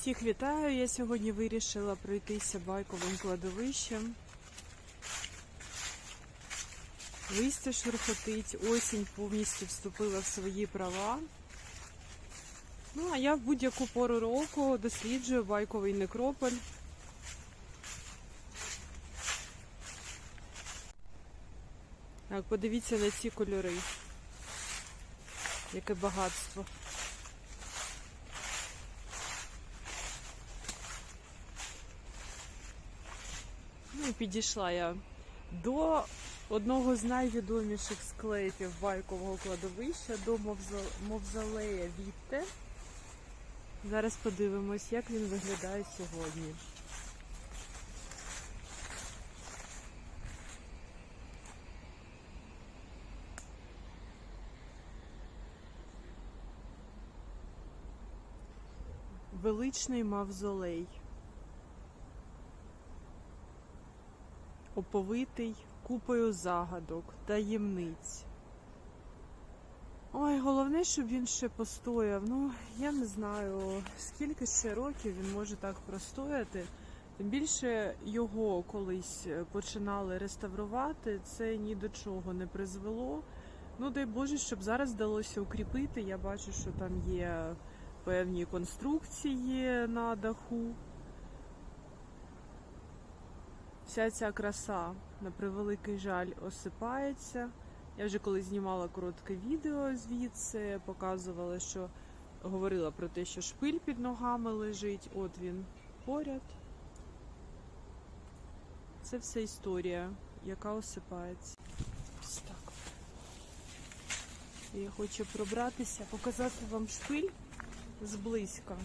Всіх вітаю! Я сьогодні вирішила пройтися байковим кладовищем. Листя шурхотить, осінь повністю вступила в свої права. Ну, а я в будь-яку пору року досліджую байковий некрополь. Так, подивіться на ці кольори. Яке багатство. Ну і підійшла я до одного з найвідоміших склепів байкового кладовища, до мавзо- мавзолея Вітте. Зараз подивимось, як він виглядає сьогодні. Величний мавзолей. Оповитий купою загадок, таємниць. Ой, головне, щоб він ще постояв. Ну, я не знаю, скільки ще років він може так простояти. Тим більше його колись починали реставрувати, це ні до чого не призвело. Ну, дай Боже, щоб зараз вдалося укріпити. Я бачу, що там є певні конструкції на даху. Вся ця краса, на превеликий жаль, осипається. Я вже коли знімала коротке відео звідси, показувала, що говорила про те, що шпиль під ногами лежить. От він поряд. Це все історія, яка осипається. Ось так. Я хочу пробратися, показати вам шпиль зблизька.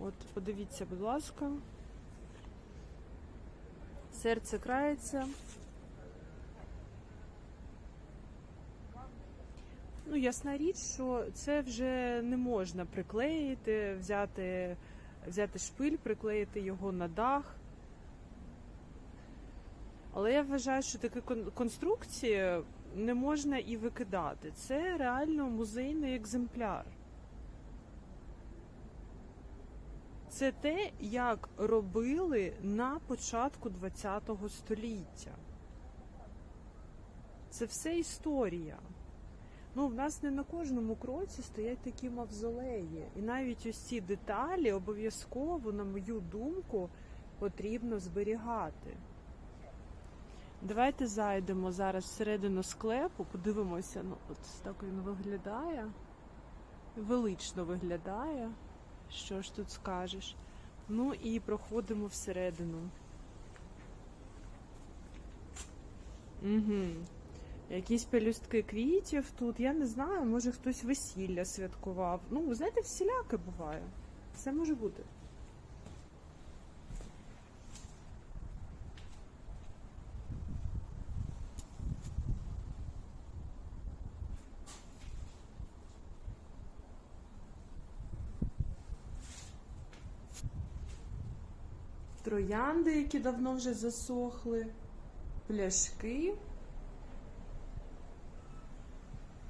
От, подивіться, будь ласка. Серце крається. Ну, ясна річ, що це вже не можна приклеїти, взяти, взяти шпиль, приклеїти його на дах. Але я вважаю, що такі кон- конструкції не можна і викидати. Це реально музейний екземпляр. Це те, як робили на початку ХХ століття. Це все історія. Ну, в нас не на кожному кроці стоять такі мавзолеї. І навіть ось ці деталі обов'язково, на мою думку, потрібно зберігати. Давайте зайдемо зараз всередину склепу, подивимося, ну, от так він виглядає. Велично виглядає. Що ж тут скажеш? Ну і проходимо всередину. Угу. Якісь пелюстки квітів тут. Я не знаю, може хтось весілля святкував. Ну, знаєте, всіляке буває. Все може бути. Троянди, які давно вже засохли, пляшки,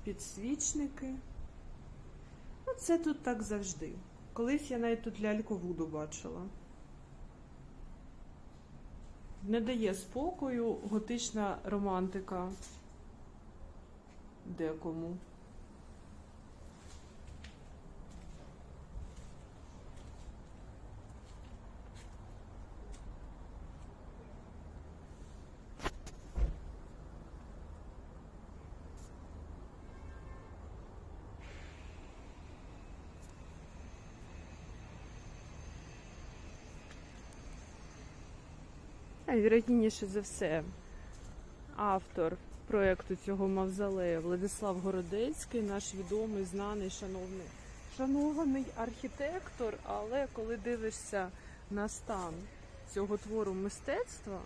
підсвічники. Ну, це тут так завжди. Колись я навіть тут ляльку Вуду бачила. Не дає спокою готична романтика декому. Вірогідніше за все, автор проєкту цього мавзолею Владислав Городецький, наш відомий, знаний, шановний, шанований архітектор, але коли дивишся на стан цього твору мистецтва,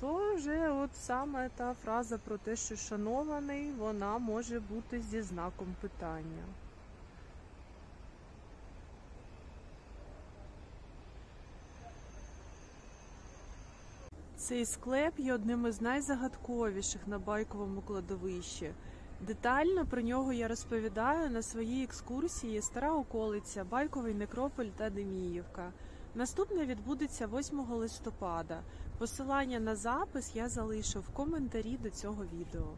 то вже от саме та фраза про те, що шанований, вона може бути зі знаком питання. Цей склеп є одним із найзагадковіших на байковому кладовищі. Детально про нього я розповідаю на своїй екскурсії Стара околиця, Байковий некрополь та Деміївка. Наступне відбудеться 8 листопада. Посилання на запис я залишу в коментарі до цього відео.